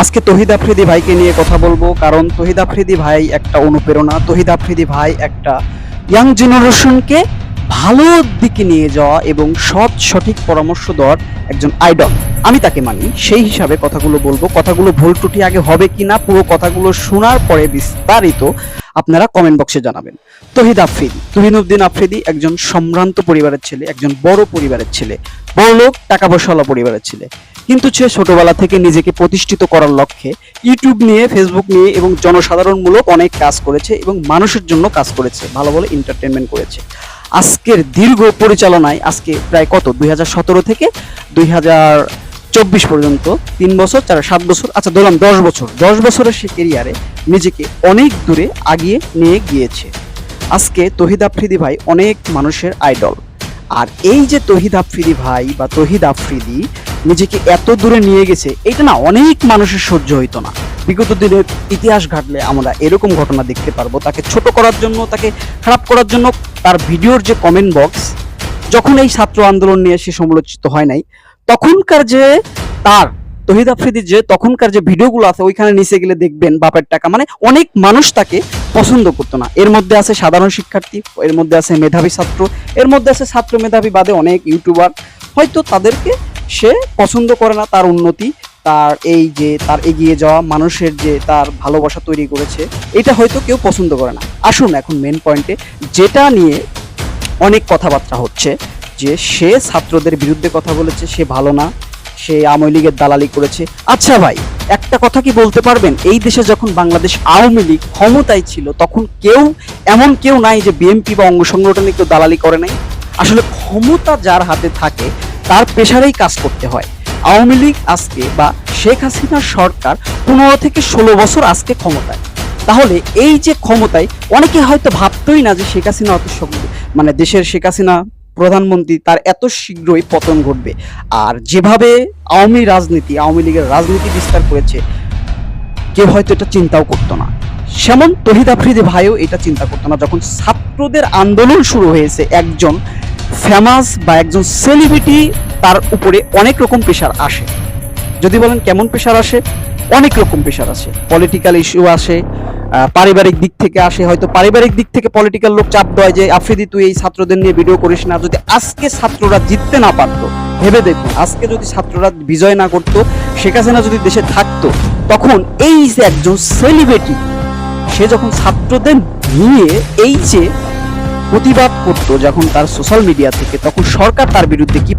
আজকে তহিদ আফ্রিদি ভাইকে নিয়ে কথা বলব, কারণ তহিদ আফ্রিদি ভাই একটা অনুপ্রেরণা, তহিদ আফ্রিদি ভাই একটা ইয়াং জেনারেশনকে ভালো দিকে নিয়ে যাওয়া এবং সৎ, সঠিক পরামর্শ দেওয়ার একজন আইডল আমি তাকে মানি, সেই হিসাবে কথাগুলো বলব। কথাগুলো ভুল ত্রুটি আগে হবে কিনা, পুরো কথাগুলো শোনার পরে বিস্তারিত আপনারা কমেন্ট বক্সে জানাবেন। তহিদ আফ্রিদি, তুহিনুদ্দিন আফ্রিদি একজন সম্ভ্রান্ত পরিবারের ছেলে, একজন বড় পরিবারের ছেলে বড় লোক টাকা পয়সাওয়ালা পরিবারের ছেলে। কিন্তু সে ছোটবেলা থেকে নিজেকে প্রতিষ্ঠিত করার লক্ষ্যে ইউটিউব নিয়ে ফেসবুক নিয়ে এবং জনসাধারণমূলক অনেক কাজ করেছে এবং মানুষের জন্য কাজ করেছে, ভালো ভালো এন্টারটেনমেন্ট করেছে। আজকের দীর্ঘ পরিচালনায় আজকে প্রায় কত? দুই হাজার সতেরো থেকে দুই চব্বিশ পর্যন্ত তিন বছর, চার, সাত বছর আচ্ছা ধরলাম দশ বছর। দশ বছরের সে কেরিয়ারে নিজেকে অনেক দূরে আগিয়ে নিয়ে গিয়েছে। আজকে তহিদ আফ্রিদি ভাই অনেক মানুষের আইডল আর এই যে তহিদ আফ্রিদি ভাই বা তহিদ আফ্রিদি নিজেকে এত দূরে নিয়ে গেছে, এটা না অনেক মানুষের সহ্য হইতো না। বিগত দিনের ইতিহাস ঘাটলে আমরা এরকম ঘটনা দেখতে পারব। তাকে ছোট করার জন্য, তাকে খারাপ করার জন্য তার ভিডিওর যে কমেন্ট বক্স যখন এই ছাত্র আন্দোলন নিয়ে সে সমালোচিত হয় নাই, তখনকার যে তার তহিদ আফ্রিদির যে তখনকার যে ভিডিওগুলো আছে, ওইখানে নিচে গেলে দেখবেন বাপের টাকা। মানে অনেক মানুষ তাকে পছন্দ করতো না। এর মধ্যে আছে সাধারণ শিক্ষার্থী, এর মধ্যে আছে মেধাবী ছাত্র, এর মধ্যে আছে ছাত্র মেধাবী বাদে অনেক ইউটিউবার। হয়তো তাদেরকে সে পছন্দ করে না, তার উন্নতি, তার এই যে, তার এগিয়ে যাওয়া, মানুষের যে তার ভালোবাসা তৈরি করেছে, এটা হয়তো কেউ পছন্দ করে না। আসুন এখন মেন পয়েন্টে যেটা নিয়ে অনেক কথাবার্তা হচ্ছে, যে সে ছাত্রদের বিরুদ্ধে কথা বলেছে, সে ভালো না। সে আওয়ামী লীগের দালালি করেছে। আচ্ছা ভাই, একটা কথা কি বলতে পারবেন? এই দেশে যখন বাংলাদেশ আওয়ামী লীগ ক্ষমতায় ছিল, তখন কেউ, এমন কেউ নাই যে বিএনপি বা অঙ্গ সংগঠনে কেউ দালালি করে নাই? আসলে ক্ষমতা যার হাতে থাকে, তার পেশারেই কাজ করতে হয়। আওয়ামী লীগ আজকে বা শেখ হাসিনার সরকার পনেরো থেকে ষোলো বছর আজকে ক্ষমতায়। তাহলে এই যে ক্ষমতায়, অনেকে হয়তো ভাবতোই না যে শেখ হাসিনা অত মানে দেশের শেখ হাসিনা প্রধানমন্ত্রী তার এত শীঘ্রই পতন ঘটবে। আর যেভাবে আওয়ামী রাজনীতি, আওয়ামী লীগের রাজনীতি বিস্তার করেছে, কেউ হয়তো এটা চিন্তাও করতো না। সেমন তহিদ আফ্রিদি ভাইও এটা চিন্তা করতো না। যখন ছাত্রদের আন্দোলন শুরু হয়েছে, একজন ফেমাস বা একজন সেলিব্রিটি তার উপরে অনেক রকম প্রেশার আসে। যদি বলেন কেমন প্রেশার আসে? অনেক রকম প্রেশার আসে। পলিটিক্যাল ইস্যু আসে পারিবারিক দিক থেকে আসে, হয়তো পারিবারিক দিক থেকে পলিটিক্যাল লোক চাপ দেয় যে, আফ্রিদি, তুই এই ছাত্রদের নিয়ে ভিডিও করিস না। যদি আজকে ছাত্ররা জিততে না পারতো, ভেবে দেখুন আজকে যদি ছাত্ররা বিজয় না করতো, শেখ হাসিনা যদি দেশে থাকতো, তখন এই যে একজন সেলিব্রিটি সে যখন ছাত্রদের নিয়ে এই যে প্রতিবাদ করতো যখন তার সোশ্যাল মিডিয়া থেকে, তখন সরকার তার বিরুদ্ধে কি